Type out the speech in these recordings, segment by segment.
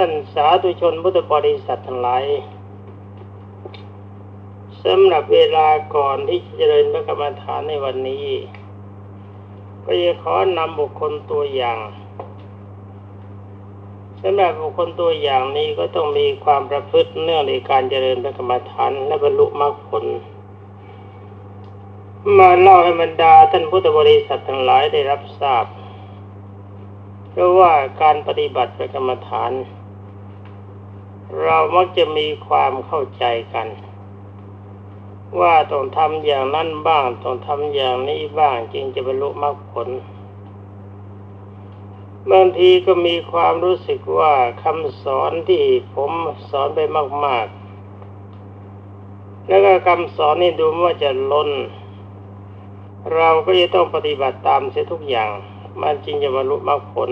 ท่านสาธุชนพุทธบริษัททั้งหลายสำหรับเวลาก่อนที่จะเจริญพระกรรมฐานในวันนี้ ก็จะขอนำบุคคลตัวอย่างสำหรับบุคคลตัวอย่างนี้ก็ต้องมีความประพฤติเนื่องในการเจริญพระกรรมฐานและบรรลุมรรคผล มาเล่าให้บรรดาท่านพุทธบริษัททั้งหลายได้รับทราบ เพราะว่าการปฏิบัติพระกรรมฐาน เรามักจะมีความเข้าใจกัน ว่าต้องทำอย่างนั้นบ้าง ต้องทำอย่างนี้บ้างจึงจะบรรลุมรรคผลบางทีก็มีความรู้สึกว่าคำสอนที่ผมสอนไปมาก ๆ แล้วก็คำสอนนี่ดูว่าจะล้น เราก็จะต้องปฏิบัติตามเสียทุกอย่าง มันจึงจะบรรลุมรรคผล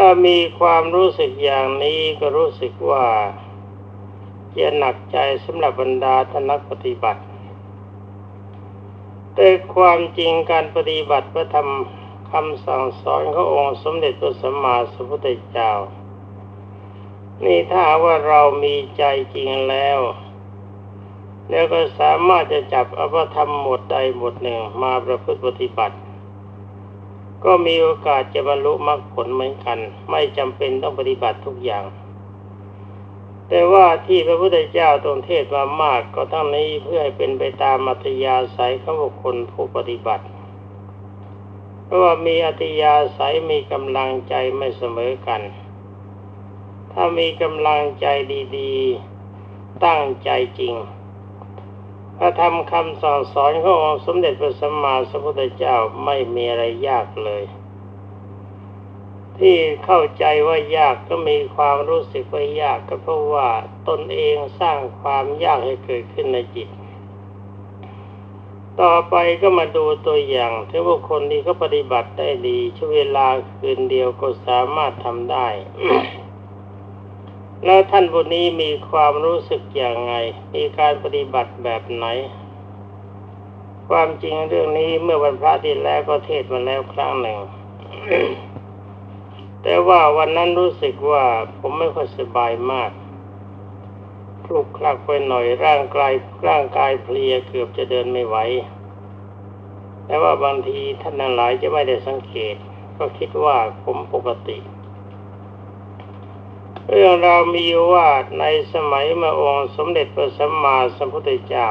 ถ้ามีความรู้สึกอย่างนี้ก็รู้สึกว่าจะหนักใจสำหรับบรรดาท่านักปฏิบัติ แต่ความจริงการปฏิบัติพระธรรมคำสั่งสอนขององค์สมเด็จพระสัมมาสัมพุทธเจ้า นี่ถ้าว่าเรามีใจจริงแล้ว แล้วก็สามารถจะจับอภธรรมหมวดใดหมวดหนึ่งมาประพฤติปฏิบัติ ก็มีโอกาสจะบรรลุมรรคผลเหมือนกัน ไม่จำเป็นต้องปฏิบัติทุกอย่าง แต่ว่าที่พระพุทธเจ้าตรงเทศมามากก็ทั้งนี้เพื่อให้เป็นไปตามมัธยาศัยของบุคคลผู้ปฏิบัติ เพราะว่ามีอัตยาศัยมีกำลังใจไม่เสมอกัน ถ้ามีกำลังใจดี ๆ ตั้งใจจริง พระธรรมคำสั่งสอนขององค์สมเด็จพระสัมมาสัมพุทธเจ้าไม่มีอะไรยากเลย ที่เข้าใจว่ายากก็มีความรู้สึกว่ายากก็เพราะว่าตนเองสร้างความยากให้เกิดขึ้นในจิต ต่อไปก็มาดูตัวอย่างที่บุคคลที่เขาปฏิบัติได้ดีช่วเวลาคืนเดียวก็สามารถทำได้ แล้วท่านผู้นี้มีความรู้สึกอย่างไง มีการปฏิบัติแบบไหน ความจริงเรื่องนี้เมื่อวันพระที่แล้วก็เทศมาแล้วครั้งหนึ่ง แต่ว่าวันนั้นรู้สึกว่าผมไม่ค่อยสบายมากคลุกคลักไปหน่อยร่างกายร่างกายเพลียเกือบจะเดินไม่ไหวแต่ว่าบางทีท่านหลายจะไม่ได้สังเกต ก็คิดว่าผมปกติ เรื่องราวมีว่าในสมัยมื่องค์สมเด็จพระสัมมาสัมพุทธเจ้า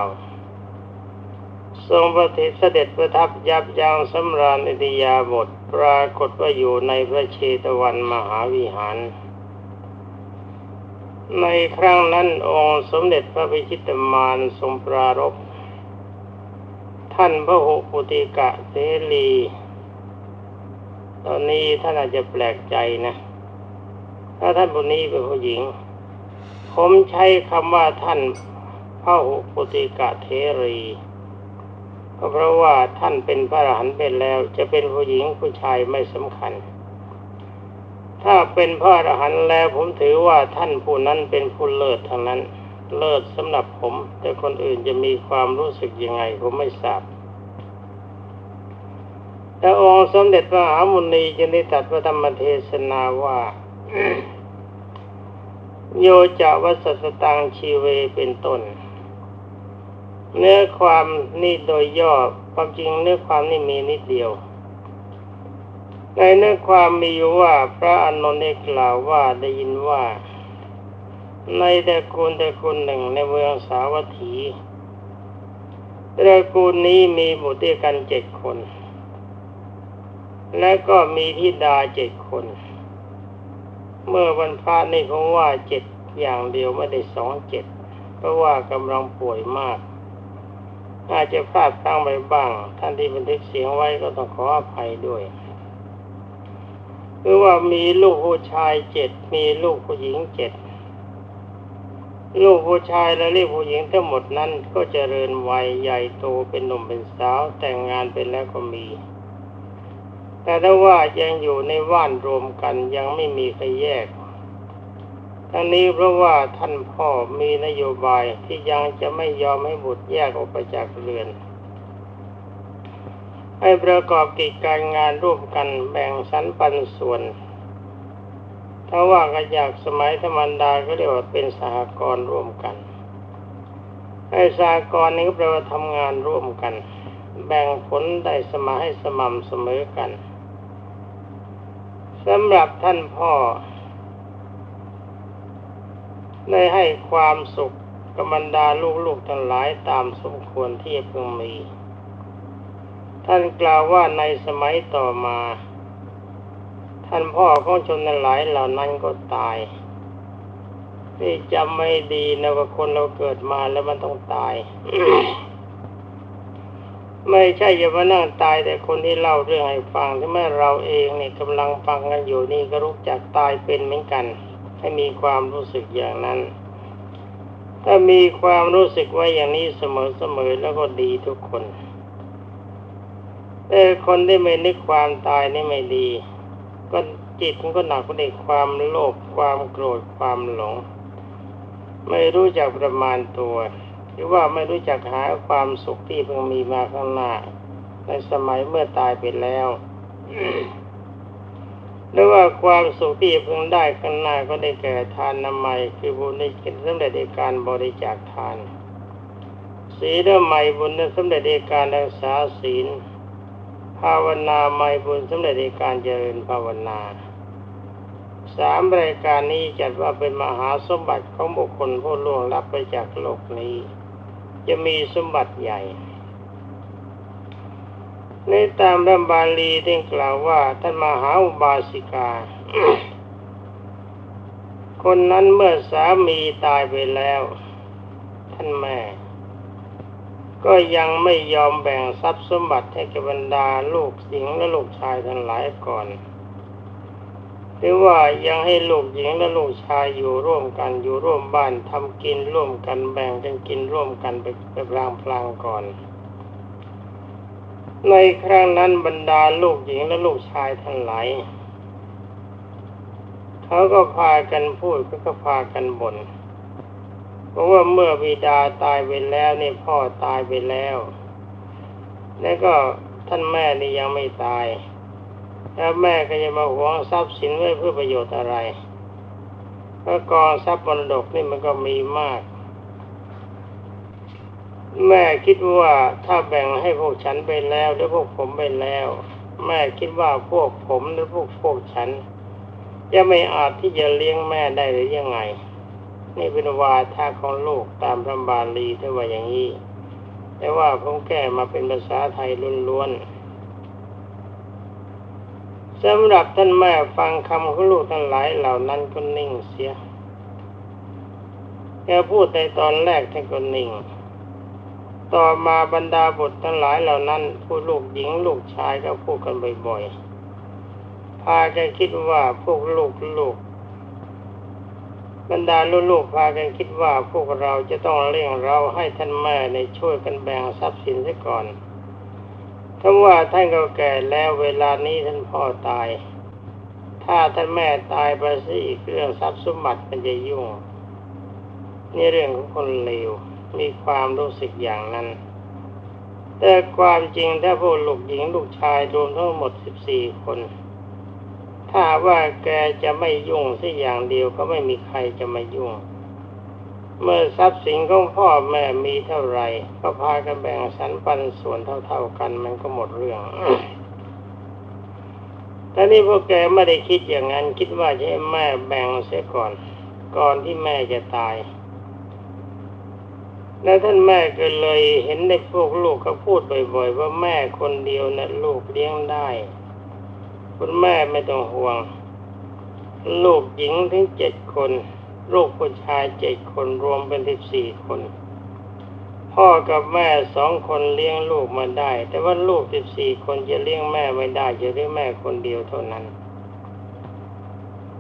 ทรงประทิเสด็จประทับยับยั้งสำราญอิทยาบทปรากฏว่าอยู่ในพระเชตวันมหาวิหาร ในครั้งนั้นองค์สมเด็จพระพิชิตมารทรงปรารภท่านพระหุปุติกะเสรี ตอนนี้ท่านอาจจะแปลกใจนะ ถ้าท่านผู้นี้เป็นผู้หญิง ผมใช้คำว่าท่านพระหุปติกะเทรีก็เพราะว่าท่านเป็นพระอรหันต์เป็นแล้ว จะเป็นผู้หญิงผู้ชายไม่สำคัญ ถ้าเป็นพระอรหันต์แล้วผมถือว่าท่านผู้นั้นเป็นผู้เลิศทางนั้น เลิศสำหรับผม แต่คนอื่นจะมีความรู้สึกยังไงผมไม่ทราบแต่องค์สมเด็จพระมหามุนีจึงได้ตรัสพระธรรมเทศนาว่า โยจะวัสสตังชีเวเป็นต้น เนื้อความนี่โดยย่อความจริงเนื้อความนี่มีนิดเดียว ในเนื้อความมีอยู่ว่าพระอานนท์ได้กล่าวว่าได้ยินว่า ในตระกูลตระกูลหนึ่งในเมืองสาวัตถีตระกูลนี้มีบุตรด้วยกันเจ็ดคน และก็มีธิดาเจ็ดคน เมื่อวันพระนี่ผมว่าเจ็ดอย่างเดียวไม่ได้สองเจ็ดเพราะว่ากำลังป่วยมากอาจจะพลาดพลั้งไปบ้าง ท่านที่บันทึกเสียงไว้ก็ต้องขออภัยด้วยคือว่ามีลูกผู้ชายเจ็ดมีลูกผู้หญิงเจ็ดลูกผู้ชายและลูกผู้หญิงทั้งหมดนั้นก็เจริญวัยใหญ่โตเป็นหนุ่มเป็นสาวแต่งงานเป็นแล้วก็มี แต่ถ้าว่ายังอยู่ในว่านรวมกันยังไม่มีใครแยก ทั้งนี้เพราะว่าท่านพ่อมีนโยบายที่ยังจะไม่ยอมให้บุตรแยกออกไปจากเรือน ให้ประกอบกิจการงานร่วมกันแบ่งสรรปันส่วน ถ้าว่ากันจากสมัยธรรมดาก็เรียกว่าเป็นสหกรณ์ร่วมกันไอ้สหกรณ์นี้ก็แปลว่าทำงานร่วมกัน แบ่งผลได้สมาให้สม่ำเสมอกัน สำหรับท่านพ่อ ได้ให้ความสุขกับบรรดาลูกๆทั้งหลายตามสมควรที่จะพึงมี ท่านกล่าวว่าในสมัยต่อมา ท่านพ่อของชนหลายเหล่านั้นก็ตายนี่จำไม่ดีนะว่าคนเราเกิดมาแล้วมันต้องตาย ไม่ใช่จะมานั่งตายแต่คนที่เล่าเรื่องให้ฟังที่แม่เราเองเนี่ยกำลังฟังกันอยู่นี่ก็รู้จักตายเป็นเหมือนกัน ให้มีความรู้สึกอย่างนั้น ถ้ามีความรู้สึกไว้อย่างนี้เสมอๆแล้วก็ดีทุกคนแต่คนที่ไม่นึกความตายนี่ไม่ดี ก็จิตมันก็หนักไปด้วยความโลภความโกรธความหลง ไม่รู้จักประมาณตัว หรือว่าไม่รู้จักหาความสุขที่เพิ่งมีมาข้างหน้า ในสมัยเมื่อตายไปแล้วหรือว่าความสุขที่เพิ่งได้ข้างหน้าก็ได้แก่ทานนามัยคือบุญในกินสำเร็จในการบริจาคทาน ศีลใหม่บุญนั้นสำเร็จในการรักษาศีล ภาวนาใหม่บุญสำเร็จในการเจริญภาวนาสามรายการนี้จัดว่าเป็นมหาสมบัติของบุคคลผู้ล่วงลับไปจากโลกนี้ จะมีสมบัติใหญ่ ในตามพระบาลีได้กล่าวว่าท่านมหาอุบาสิกา คนนั้นเมื่อสามีตายไปแล้ว ท่านแม่ ก็ยังไม่ยอมแบ่งทรัพย์สมบัติให้กับบรรดาลูกหญิงและลูกชายทั้งหลายก่อน หรือว่ายังให้ลูกหญิงและลูกชายอยู่ร่วมกันอยู่ร่วมบ้านทำกินร่วมกันแบ่งกันกินร่วมกันไปไปพลางพลางก่อน ในครั้งนั้นบรรดาลูกหญิงและลูกชายทั้งหลายเขาก็พากันพูดก็พากันบ่นเพราะว่าเมื่อบิดาตายไปแล้วนี่พ่อตายไปแล้ว แล้วก็ท่านแม่นี่ยังไม่ตาย แล้วแม่ก็จะมาหวงทรัพย์สินไว้เพื่อประโยชน์อะไรเพราะกองทรัพย์มรดกนี่มันก็มีมาก แม่คิดว่าถ้าแบ่งให้พวกฉันไปแล้วหรือพวกผมไปแล้ว แม่คิดว่าพวกผมหรือพวกพวกฉัน จะไม่อาจที่จะเลี้ยงแม่ได้หรือยังไง นี่เป็นวาทะของลูกตามพระบาลีที่ว่าอย่างนี้แต่ว่าผมแก้มาเป็นภาษาไทยล้วนๆ สำหรับท่านแม่ฟังคำของลูกทั้งหลายเหล่านั้นก็นิ่งเสียแกพูดในตอนแรกท่านก็นิ่ง ต่อมาบรรดาบุตรทั้งหลายเหล่านั้น ผู้ลูกหญิงลูกชายก็พูดกันบ่อยๆ พากันคิดว่าพวกลูกลูกบรรดาลูกๆพากันคิดว่าพวกเราจะต้องเลี้ยงเราให้ท่านแม่ในช่วยกันแบ่งทรัพย์สินซะก่อน คำว่าท่านก็แก่แล้วเวลานี้ท่านพ่อตาย ถ้าท่านแม่ตายไปซะอีกเรื่องทรัพย์สมบัติมันจะยุ่ง นี่เรื่องของคนเลวมีความรู้สึกอย่างนั้น แต่ความจริงถ้าพวกลูกหญิงลูกชายรวมทั้งหมดสิบสี่คน ถ้าว่าแกจะไม่ยุ่งสักอย่างเดียวก็ไม่มีใครจะมายุ่ง เมื่อทรัพย์สินของพ่อแม่มีเท่าไหร่ก็พากันแบ่งสรรปันส่วนเท่า ๆกันมันก็หมดเรื่องแต่นี่พวกแกไม่ได้คิดอย่างนั้น คิดว่าจะให้แม่แบ่งเสียก่อน ก่อนที่แม่จะตาย แล้วท่านแม่ก็เลยเห็นในพวกลูกเขาพูดบ่อยๆ ว่าแม่คนเดียวนะลูกเลี้ยงได้ คุณแม่ไม่ต้องห่วง ลูกหญิงถึงเจ็ดคน ลูกผู้ชายเจ็ดคนรวมเป็นสิบสี่คน พ่อกับแม่สองคนเลี้ยงลูกมาได้ แต่ว่าลูกสิบสี่คนจะเลี้ยงแม่ไม่ได้จะเลี้ยงแม่คนเดียวเท่านั้น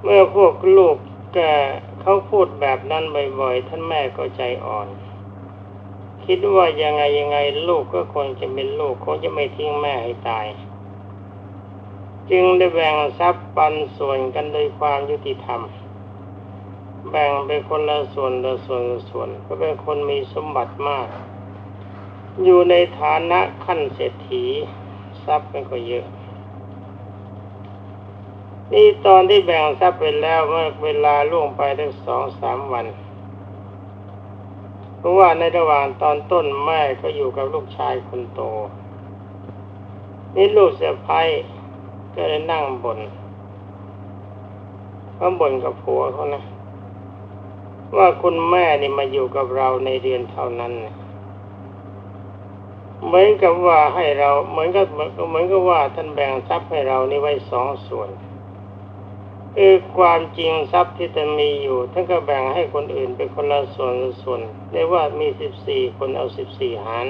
เมื่อพวกลูกแกเขาพูดแบบนั้นบ่อยๆท่านแม่ก็ใจอ่อน คิดว่ายังไงยังไงลูกก็คงจะเป็นลูกคงจะไม่ทิ้งแม่ให้ตาย จึงได้แบ่งทรัพย์ปันส่วนกันโดยความยุติธรรม แบ่งไปคนละส่วนละส่วนละส่วน ก็เป็นคนมีสมบัติมาก อยู่ในฐานะขั้นเศรษฐีทรัพย์มันก็เยอะ นี่ตอนที่แบ่งทรัพย์ไปแล้วเมื่อเวลาล่วงไปได้สองสามวันเพราะว่าในระหว่างตอนต้นแม่ก็อยู่กับลูกชายคนโต นี่ลูกเสะพ้ายก็เลยนั่งบนเขาบ่นกับผัวเขานะ ว่าคุณแม่นี่มาอยู่กับเราในเดือนเท่านั้นเหมือนกับว่าให้เราเหมือนกับเหมือนกับว่าท่านแบ่งทรัพย์ให้เรานี่ไว้สองส่วนคือความจริงทรัพย์ที่ท่านมีอยู่ท่านก็แบ่งให้คนอื่นเป็นคนละส่วนละส่วนเรียกว่ามีสิบสี่คนเอาสิบสี่หาร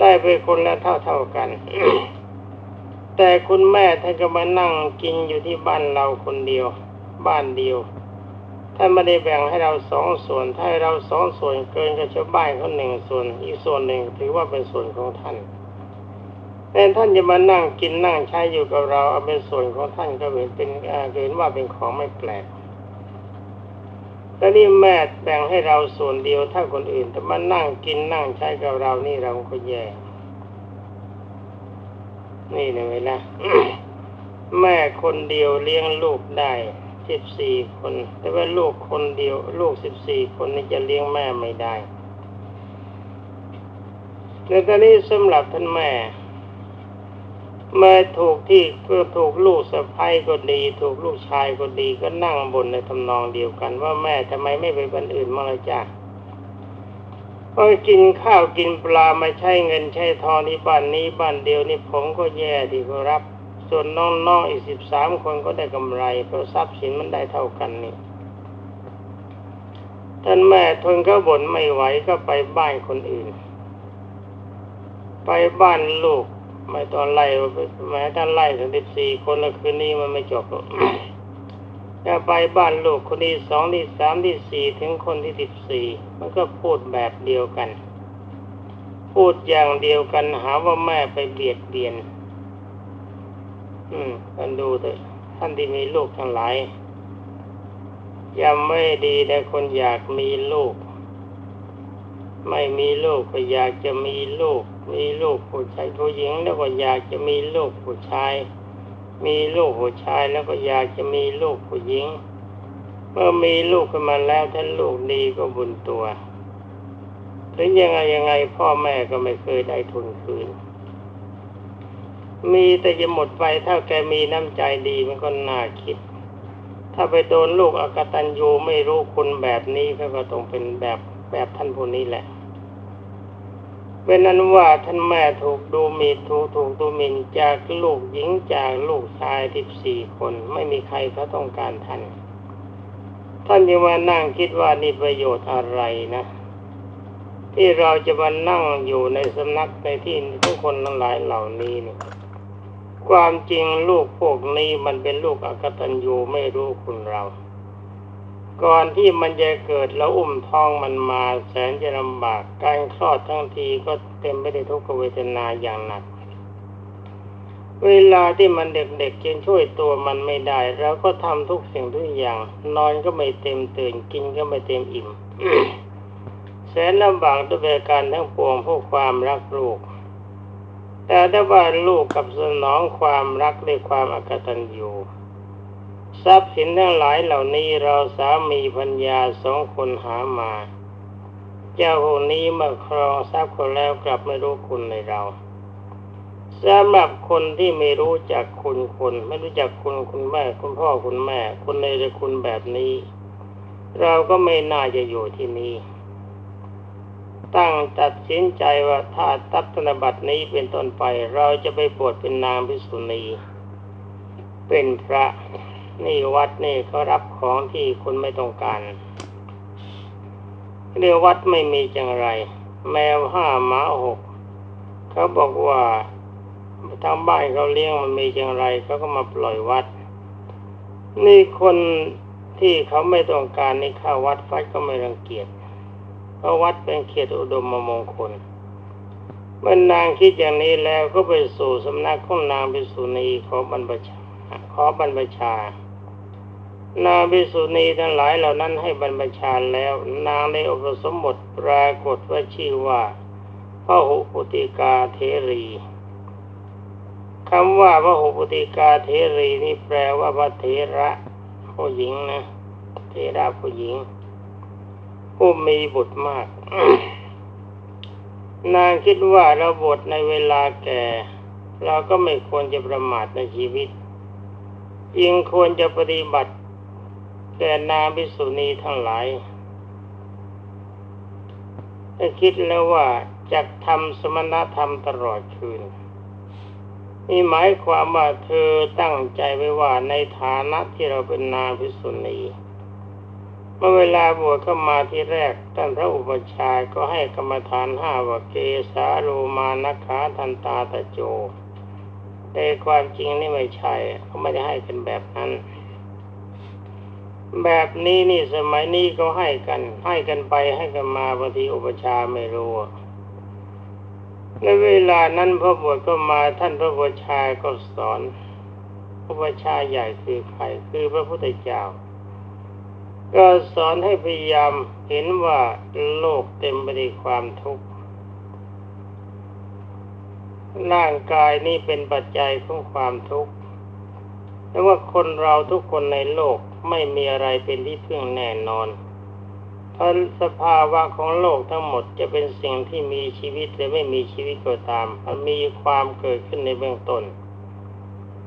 ได้ไปคนละเท่าเท่ากัน แต่คุณแม่ท่านก็มานั่งกินอยู่ที่บ้านเราคนเดียว บ้านเดียว ท่านไม่ได้แบ่งให้เราสองส่วนถ้าเราสองส่วนเกินกับชาวบ้านเขาหนึ่งส่วน อีกส่วนหนึ่งถือว่าเป็นส่วนของท่านแต่ท่านจะมานั่งกินนั่งใช้อยู่กับเราเอาเป็นส่วนของท่านก็เห็นเป็นเห็นว่าเป็นของไม่แปลกแต่นี่แม่แบ่งให้เราส่วนเดียวถ้าคนอื่นแต่มานั่งกินนั่งใช้กับเรานี่เราก็แย่ นี่นะเวลาแม่คนเดียวเลี้ยงลูกได้ สิบสี่คน แต่ว่าลูกคนเดียว ลูกสิบสี่คนนี่จะเลี้ยงแม่ไม่ได้ในตอนนี้สำหรับท่านแม่แม่ถูกที่ก็ถูกลูกสะใภ้ก็ดี ถูกลูกชายก็ดีก็นั่งบนในทำนองเดียวกัน ว่าแม่ทำไมไม่ไปบ้านอื่นมาเลยจ้าพอกินข้าวกินปลามาใช้เงินใช้ทองที่บ้านนี้บ้านเดียวนี่ผมก็แย่ที่เขารับ ส่วนน้องๆอีกสิบสามคนก็ได้กำไรเพราะทรัพย์สินมันได้เท่ากันนี่ท่านแม่ทนก็บ่นไม่ไหวก็ไปบ้านคนอื่น ไปบ้านลูกไม่ตอนไล่แม้ท่านไล่ถึงสิบสี่คนแล้วคืนนี้มันไม่จบจะไปบ้านลูกคนที่สองที่สามที่สี่ถึงคนที่สิบสี่มันก็พูดแบบเดียวกัน พูดอย่างเดียวกันหาว่าแม่ไปเบียดเบียน อืมท่านดูเถอะท่านที่มีลูกทั้งหลายยังไม่ดีแต่คนอยากมีลูก ไม่มีลูกก็อยากจะมีลูก มีลูกผู้ชายผู้หญิงแล้วก็อยากจะมีลูกผู้ชาย มีลูกผู้ชายแล้วก็อยากจะมีลูกผู้หญิง เมื่อมีลูกขึ้นมาแล้วถ้านลูกดีก็บุญตัว ถึงยังไงยังไงพ่อแม่ก็ไม่เคยได้ทุนคืน มีแต่จะหมดไปถ้าแกมีน้ำใจดีมันก็น่าคิด ถ้าไปโดนลูกอกตันยูไม่รู้คุณแบบนี้เขาก็ต้องเป็นแบบแบบท่านผู้นี้แหละเป็นนั้นว่าท่านแม่ถูกดูมีถูกถูกดูหมิ่นจากลูกหญิงจากลูกชายสิบสี่คนไม่มีใครเขาต้องการท่าน ท่านยังมานั่งคิดว่านี่ประโยชน์อะไรนะ ที่เราจะมานั่งอยู่ในสำนักในที่ทุกคนทั้งหลายเหล่านี้เนี่ย ความจริงลูกพวกนี้มันเป็นลูกอกตัญญูไม่รู้คุณเรา ก่อนที่มันจะเกิดแล้วอุ้มท้องมันมาแสนจะลำบากการคลอดทั้งทีก็เต็มไปด้วยทุกขเวทนาอย่างหนัก เวลาที่มันเด็กๆจะช่วยตัวมันไม่ได้เราก็ทำทุกสิ่งทุกอย่าง นอนก็ไม่เต็มตื่นกินก็ไม่เต็มอิ่มแสนลำบากด้วยการทั้งปวงเพราะความรักลูก แต่ถ้าว่าลูกกับสนองความรักด้วยความอกตัญญูทรัพย์สินทั้งหลายเหล่านี้เราสามีพัญญาสองคนหามา เจ้าคนนี้มื่อครองทรัพย์คนแล้วกลับไม่รู้คุณในเราสำหรับคนที่ไม่รู้จักคุณคน ไม่รู้จักคุณคุณแม่ คุณพ่อคุณแม่ คนในคุณแบบนี้ เราก็ไม่น่าจะอยู่ที่นี่ ตั้งตัดสินใจว่าถ้าตัดธนบัตรนี้เป็นต้นไป เราจะไปบวชเป็นนางพิสุณีเป็นพระนี่วัดนี่เขารับของที่คนไม่ต้องการเรียกวัดไม่มีจังไร แมวห้าหมาหกเขาบอกว่าทางบ้านเขาเลี้ยงมันมีจังไรเขาก็มาปล่อยวัด นี่คนที่เขาไม่ต้องการนี่ข้าวัดฟัดก็ไม่รังเกียจ เพราะวัดเป็นเขตอุดมมงคล เมื่อนางคิดอย่างนี้แล้วก็ไปสู่สำนักของนางพิสุณีขอบรรพชาขอบรรพชา นางพิสุณีทั้งหลายเหล่านั้นให้บรรพชาแล้ว นางในอุปสมบทปรากฏว่าชื่อว่าพระหุปุติกาเทรีคำว่าพระหุปติกาเทรีนี่แปลว่าพระเทระผู้หญิงนะ เทระผู้หญิง ผู้มีบุตรมาก นางคิดว่าเราบทในเวลาแก่ เราก็ไม่ควรจะประมาทในชีวิตยิ่งควรจะปฏิบัติ แก่นางพิสุณีทั้งหลายได้คิดแล้วว่าจะทำสมณธรรมตลอดคืนนี่หมายความว่าเธอตั้งใจไว้ว่าในฐานะที่เราเป็นนางพิสุณี เมื่อเวลาบวชเข้ามาที่แรกท่านพระอุปชายก็ให้กรรมฐานห้าว่าเกสาโลมานักขาทันตาตะโจ แต่ความจริงนี่ไม่ใช่เขาไม่ได้ให้กันแบบนั้น แบบนี้นี่สมัยนี้ก็ให้กัน ให้กันไปให้กันมาบางทีอุปชาไม่รู้ในเวลานั้นพระบวชก็มาท่านพระอุปชายก็สอน อุปชาใหญ่คือใครคือพระพุทธเจ้า ก็สอนให้พยายามเห็นว่าโลกเต็มไปด้วยความทุกข์ ร่างกายนี่เป็นปัจจัยของความทุกข์แต่ว่าคนเราทุกคนในโลกไม่มีอะไรเป็นที่พึ่งแน่นอนเพราะสภาวะของโลกทั้งหมดจะเป็นสิ่งที่มีชีวิตหรือไม่มีชีวิตก็ตาม มันมีความเกิดขึ้นในเบื้องต้น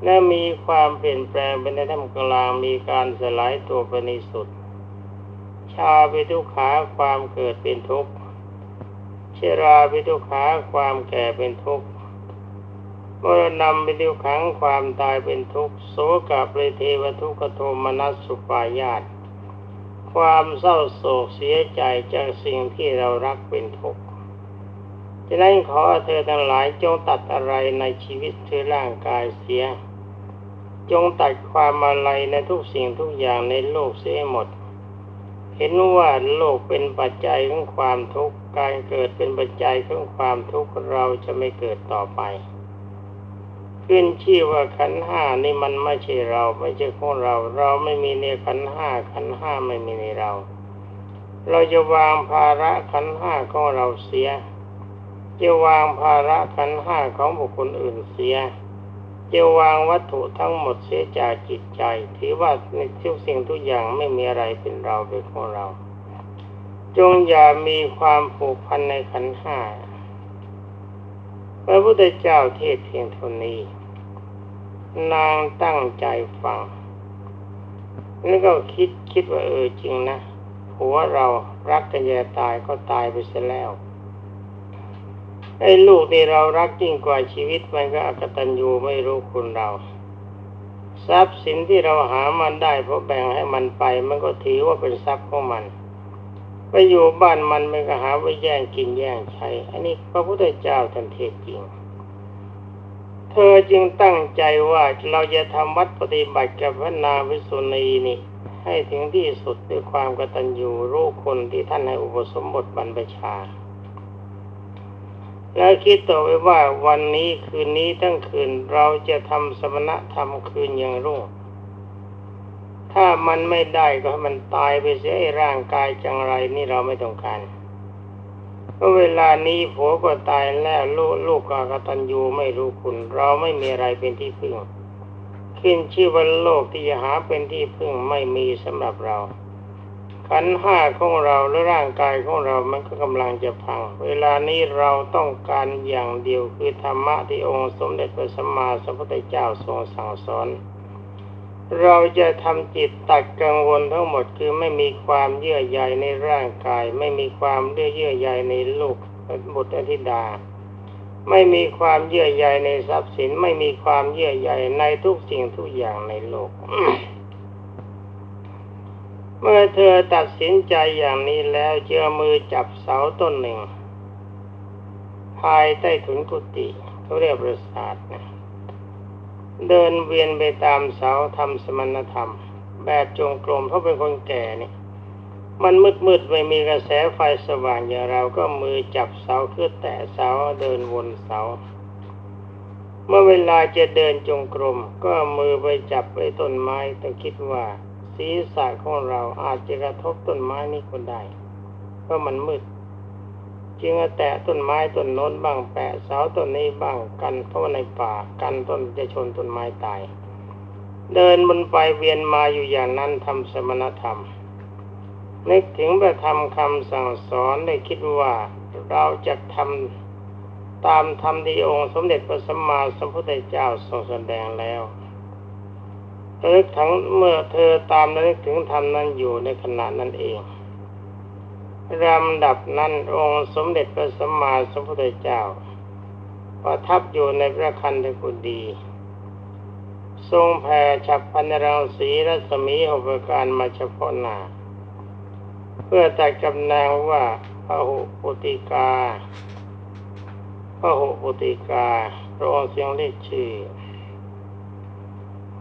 และมีความเปลี่ยนแปลงเป็นในท่ามกลางมีการสลายตัวไปในสุดาวิทุขาความเกิดเป็นทุกข์ชราวิทุขาความแก่เป็นทุกข์มรณะเป็นทุขังความตายเป็นทุกข์โสกะเปรเทวทุกขโทมนัสสุปายาตความเศร้าโศกเสียใจจากสิ่งที่เรารักเป็นทุกข์ฉะนั้นขอเธอทั้งหลายจงตัดอะไรในชีวิตคือร่างกายเสีย จงตัดความอะไรในทุกสิ่งทุกอย่างในโลกเสียหมด เห็นว่าโลกเป็นปัจจัยของความทุกข์ การเกิดเป็นปัจจัยของความทุกข์เราจะไม่เกิดต่อไป ขึ้นชื่อว่าขันห้านี่มันไม่ใช่เราไม่ใช่ของเรา เราไม่มีในขันห้าขันห้าไม่มีในเรา เราจะวางภาระขันห้าของเราเสีย จะวางภาระขันห้าของบุคคลอื่นเสีย จะวางวัตถุทั้งหมดเสียจากจิตใจ ถือว่าในทุกสิ่งทุกอย่างไม่มีอะไรเป็นเราเป็นของเรา จงอย่ามีความผูกพันในขันห้าพระพุทธเจ้าเทศเพียงเท่านี้ นางตั้งใจฟัง แล้วก็คิดคิดว่าเออจริงนะผัวเรารักกันแย่ตายก็ตายไปเสียแล้ว ไอ้ลูกที่เรารักยิ่งกว่าชีวิตมันก็อกตัญญูไม่รู้คุณเรา ทรัพย์สินที่เราหามันได้เพราะแบ่งให้มันไป มันก็ถือว่าเป็นทรัพย์ของมัน ไปอยู่บ้านมันมันก็หาไว้แย่งกินแย่งใช้ อันนี้พระพุทธเจ้าท่านเทศจริง เธอจึงตั้งใจว่าเราจะทำวัดปฏิบัติกับพระนาวิสุณีนี่ ให้ถึงที่สุดด้วยความกตัญญูรู้คนที่ท่านให้อุปสมบทบรรพชา แล้วคิดต่อไปว่าวันนี้คืนนี้ทั้งคืนเราจะทำสมณธรรมคืนอย่างรุ่ง ถ้ามันไม่ได้ก็ให้มันตายไปเสียร่างกายจังไรนี่เราไม่ต้องการเพราะเวลานี้ผัวก็ตายแล้วลูกลูกก็กตัญญูไม่รู้คุณ เราไม่มีอะไรเป็นที่พึ่งขึ้นชื่อว่าโลกที่จะหาเป็นที่พึ่งไม่มีสำหรับเรา ขันห้าของเราหรือร่างกายของเรามันก็กำลังจะพัง เวลานี้เราต้องการอย่างเดียวคือธรรมะที่องค์สมเด็จพระสัมมาสัมพุทธเจ้าทรงสั่งสอน เราจะทำจิตตัดกังวลทั้งหมดคือไม่มีความเยื่อใยในร่างกาย ไม่มีความเยื่อใยในลูกบุตรธิดา ไม่มีความเยื่อใยในทรัพย์สิน ไม่มีความเยื่อใยในทุกสิ่งทุกอย่างในโลก เมื่อเธอตัดสินใจอย่างนี้แล้วเจอมือจับเสาต้นหนึ่ง ภายใต้ถุนกุฏิเขาเรียกปราสาทนะเดินเวียนไปตามเสาทำสมณธรรม แบบจงกรมเพราะเป็นคนแก่นี่มันมืดมืดไม่มีกระแสไฟสว่างอย่างเราก็มือจับเสาคือแตะเสาเดินวนเสา เมื่อเวลาจะเดินจงกรมก็มือไปจับไว้ต้นไม้ต้องคิดว่า ศีรษะของเราอาจจะกระทบต้นไม้นี้ก็ได้เพราะมันมืดจึงแตะต้นไม้ต้นโน้นบ้างแปะเสาต้นนี้บ้างกันเพราะาในป่ากันต้นจะชนต้นไม้ตาย เดินบนไปเวียนมาอยู่อย่างนั้นทำสมณธรรม นึกถึงประธรรมคำสั่งสอนได้คิดว่าเราจะทำตามธรรมที่องค์สมเด็จพระสัมมาสัมพุทธเจ้าทรงแสดงแล้ว ระลึกถึงเมื่อเธอตามระลึกถึงธรรมนั้นอยู่ในขณะนั้นเองลำดับนั้นองค์สมเด็จพระสัมมาสัมพุทธเจ้า ประทับอยู่ในพระคันธกุฎีทรงแผ่ฉับพันรังสีรัศมีหกประการมาเฉพาะหน้าเพื่อแตัดกำแนงว่าพระหุปุติกาพระหุปุติกาพระองค์เสียงเรียกชื่อ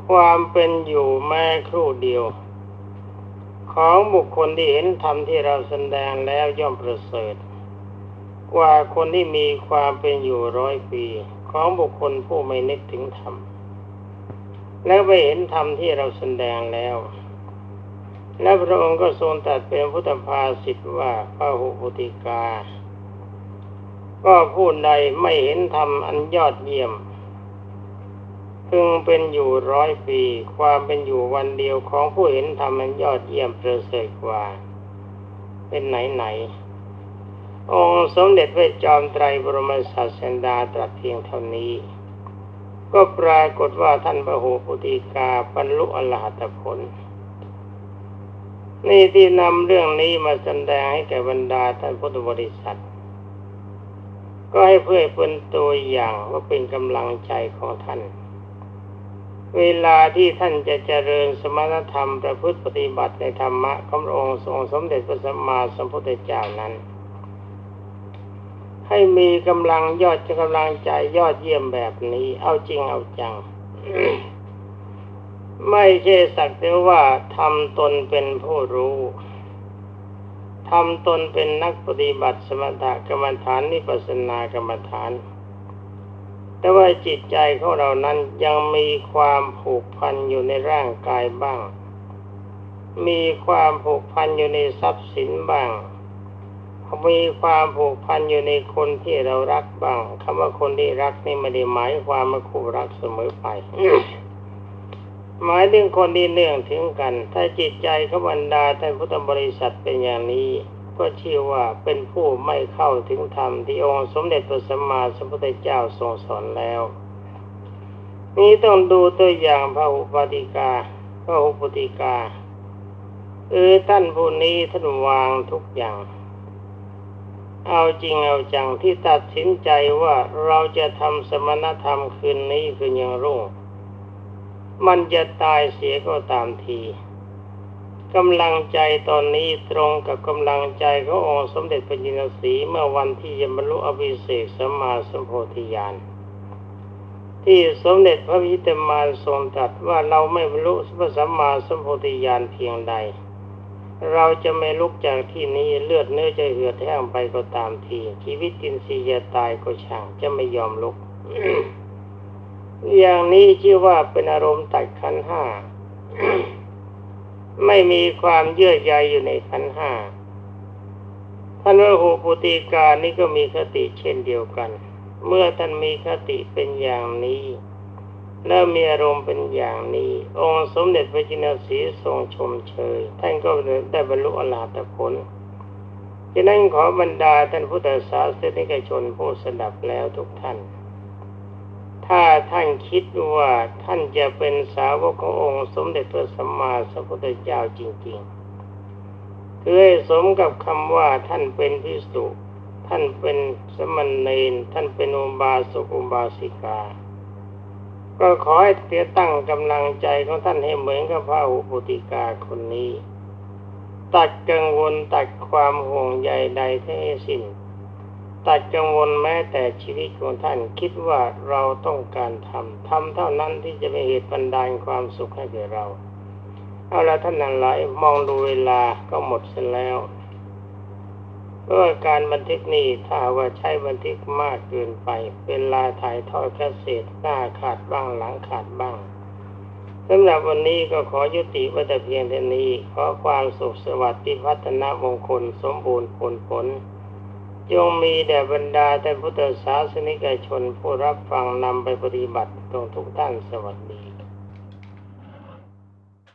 ความเป็นอยู่แม้ครู่เดียว ของบุคคลที่เห็นธรรมที่เราแสดงแล้วย่อมประเสริฐ กว่าคนที่มีความเป็นอยู่ร้อยปี ของบุคคลผู้ไม่นึกถึงธรรมแล้วไปเห็นธรรมที่เราแสดงแล้ว และพระองค์ก็ทรงตรัสเป็นพุทธภาษิตว่าพระหุปุติกา ก็ผู้ใดไม่เห็นธรรมอันยอดเยี่ยม พึงเป็นอยู่ร้อยปี ความเป็นอยู่วันเดียวของผู้เห็นธรรมอันยอดเยี่ยมประเสริฐกว่า เป็นไหนไหน องค์สมเด็จพระจอมไตรบรมศาสดาตรัสเพียงเท่านี้ ก็ปรากฏว่าท่านพระหูปุติกาบรรลุอรหัตผล นี่ที่นำเรื่องนี้มาแสดงให้แก่บรรดาท่านพุทธบริษัท ก็ให้เพื่อเป็นตัวอย่างว่าเป็นกำลังใจของท่าน เวลาที่ท่านจะเจริญสมณธรรมประพฤติปฏิบัติในธรรมะขององค์ทรงสมเด็จพระสัมมาสัมพุทธเจ้านั้น ให้มีกำลังยอดจะกำลังใจยอดเยี่ยมแบบนี้ เอาจริงเอาจัง ไม่ใช่สักแต่ว่าทำตนเป็นผู้รู้ทำตนเป็นนักปฏิบัติสมถกรรมฐานนิพพานากรรมฐาน แต่ว่าจิตใจของเรานั้นยังมีความผูกพันอยู่ในร่างกายบ้าง มีความผูกพันอยู่ในทรัพย์สินบ้าง มีความผูกพันอยู่ในคนที่เรารักบ้างคำว่าคนที่รักนี่ไม่ได้หมายความว่าคู่รักเสมอไป หมายถึงคนที่เนื่องถึงกัน ถ้าจิตใจขบรรดาท่านพุทธบริษัทเป็นอย่างนี้ ก็ชื่อว่าเป็นผู้ไม่เข้าถึงธรรมที่องค์สมเด็จพระสัมมาสัมพุทธเจ้าทรงสอนแล้ว นี้ต้องดูตัวอย่างพระอุปติกาพระอุปติกาเออท่านผู้นี้ท่านวางทุกอย่าง เอาจริงเอาจังที่ตัดสินใจว่าเราจะทำสมณธรรมคืนนี้คือยังรุ่ง มันจะตายเสียก็ตามที กำลังใจตอนนี้ตรงกับกำลังใจขององค์สมเด็จพระจินสีเมื่อวันที่ยมรรลุอภิเศกสัมมาสัมโพธิญาณที่สมเด็จพระพิตมานทรงตรัสว่าเราไม่บรรลุพระสัมมาสัมโพธิญาณเพียงใด เราจะไม่ลุกจากที่นี้เลือดเนื้อจะเหือดแห้งไปก็ตามที ชีวิตจินทรีย์จะตายก็ช่างจะไม่ยอมลุก อย่างนี้ชื่อว่าเป็นอารมณ์ตัดขันห้า ไม่มีความเยื่อใยอยู่ในขันห้าท่านว่าหูปุติการนี่ก็มีคติเช่นเดียวกัน เมื่อท่านมีคติเป็นอย่างนี้ แล้วมีอารมณ์เป็นอย่างนี้ องค์สมเด็จพระจินสีทรงชมเชย ท่านก็ได้บรรลุอรหัตผลฉะนั้นขอบรรดาท่านพุทธศาสนิกชนผู้สดับแล้วทุกท่าน ถ้าท่านคิดว่าท่านจะเป็นสาวกขององค์สมเด็จพระสัมมาสัมพุทธเจ้าจริงๆคือให้สมกับคำว่าท่านเป็นพิสุท่านเป็นสมณเณรท่านเป็นอุบาสกอุบาสิกา ก็ขอให้เตียตั้งกำลังใจของท่านให้เหมือนกับพระอุปติกาคนนี้ ตัดกังวลตัดความห่วงใยใดทั้งสิ้น ตัดกังวลแม้แต่ชีวิตของท่านคิดว่าเราต้องการทำทำเท่านั้นที่จะเป็นเหตุบันดาลความสุขให้แก่เรา เอาละท่านนั้นหลายมองดูเวลาก็หมดเสียแล้วเพราะว่าการบันทึกนี้ถ้าว่าใช้บันทึกมากเกินไปเป็นลาถ่ายทอดแค่เศษหน้าขาดบ้างหลังขาดบ้างสำหรับวันนี้ก็ขอยุติไว้แต่เพียงเท่านี้ ขอความสุขสวัสดิ์ที่พัฒนามงคลสมบูรณ์ผลผล จงมีแด่บรรดาแต่พุทธศาสนิกชนผู้รับฟังนำไปปฏิบัติตรงทุกท่านสวัสดี